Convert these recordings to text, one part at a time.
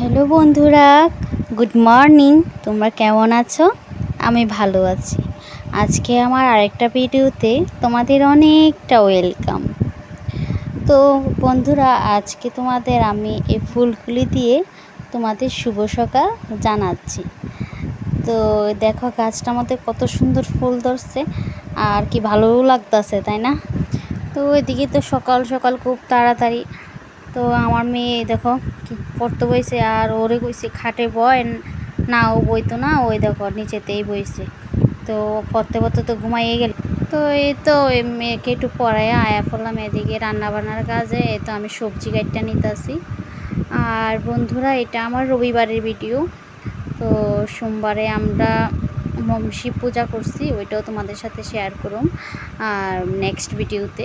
Hello বন্ধুরা, good morning. তোমরা কেমন আছো? আমি ভালো আছি। আজকে আমার আরেকটা ভিডিওতে তোমাদের অনেকটা ওয়েলকাম। তো বন্ধুরা, আজকে তোমাদের আমি এই ফুলগুলি দিয়ে তোমাদের শুভ সকাল জানাচ্ছি। তো দেখো গাছটার মধ্যে কত সুন্দর ফুল ধরছে, আর কি ভালোও লাগতেছে, তাই না? তো এদিকে তো সকাল সকাল খুব তাড়াতাড়ি তো আমার মেয়ে, দেখো পড়তে বইছে আর ওরে কইছে খাটে বয়, না ও বইতো না, ওই দেখো নিচেতেই বইছে। তো পড়তে পড়তে তো ঘুমাইয়ে গেল। তো এই তো মেয়েকে একটু পড়ায় আয়া পড়লাম এদিকে রান্না বান্নার কাজে। এই তো আমি সবজি গাইডটা নিতেছি। আর বন্ধুরা, এটা আমার রবিবারের ভিডিও তো সোমবারে আমরা শিব পূজা করছি, ওইটাও তোমাদের সাথে শেয়ার করুম। আর নেক্সট ভিডিওতে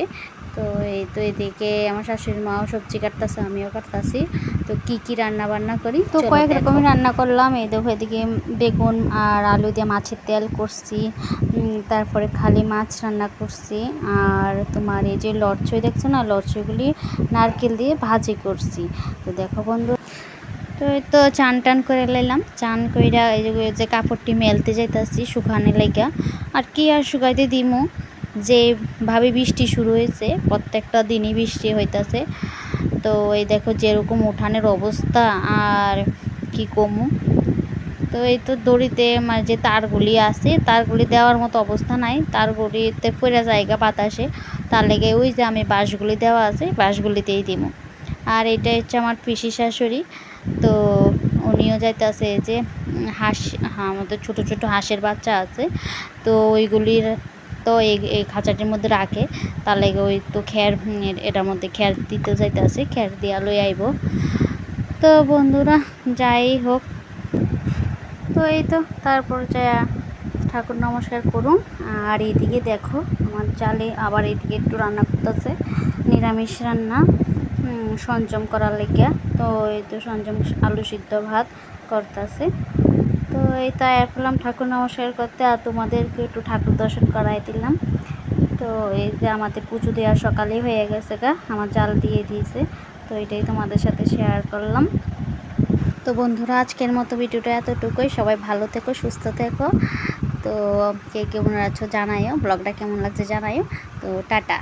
তো এই তো এদিকে আমার শাশুড়ি মাও সবজি কাটতেছে আমিও কাটতাছি। তো কি কি রান্না বান্না করি? তো কয়েক দেখো। রকমের রান্না করলাম এই দেখো এদিকে বেগুন আর আলু দিয়ে মাছের তেল করছি তারপরে খালি মাছ রান্না করছি আর তোমার এই যে লরচই দেখছ না লরচইগুলি নারকেল দিয়ে ভাজি করছি। তো দেখো বন্ধু তো এই তো চান টান করে লাইলাম। চান কইরা এই যে- কাপড়টি মেলতে যাইতাছি শুকানে লাইগা। আর কি আর শুকাইতে দিমু? যে ভাবে বৃষ্টি শুরু হয়েছে, প্রত্যেকটা দিনই বৃষ্টি হইতাছে। তো এই দেখো যেরকম উঠানের অবস্থা, আর কি কমু। তো এই তো দড়িতে মানে যে তারগুলি আছে, তারগুলি দেওয়ার মতো অবস্থা নাই। তারগুলিতে পড়ে জায়গা বাতাসে। তার লেগে ওই যে আমি বাঁশগুলি দেওয়া আছে, বাঁশগুলিতেই দিব আর এটা হচ্ছে আমার পিসি শাশুড়ি। তো উনিও যাইতেছে যে হাঁস আমাদের ছোটো ছোটো হাঁসের বাচ্চা আছে। তো ওইগুলির তো এই এই খাঁচাটির মধ্যে রাখে। তার লেগে ওই তো খ্যার এটার মধ্যে খ্যার দিতে যাইতেছে খ্যার দিয়া লই আইব। তো বন্ধুরা, যাই হোক। তো এই তো, তারপর যা ঠাকুর নমস্কার করুন। আর এইদিকে দেখো, আমার চালে আবার এইদিকে একটু রান্না করতেছে, নিরামিষ রান্না সঞ্চম করার লেগে তো এই তো সঞ্চম আলু সিদ্ধ ভাত করতেছে। তো এই তাই আসলাম ঠাকুর নমস্কার করতে আর তোমাদেরকে একটু ঠাকুর দর্শন করাই দিলাম। তো এই যে আমাদের পুজো দেওয়া সকালেই হয়ে গেছে গা, আমার জাল দিয়ে দিয়েছে। তো এটাই তোমাদের সাথে শেয়ার করলাম। তো বন্ধুরা, আজকের মতো ভিডিওটা এতটুকুই। সবাই ভালো থেকো, সুস্থ থেকো। তো কে কেমন আছো জানাইও, ব্লগটা কেমন লাগছে জানাইও। তো টাটা।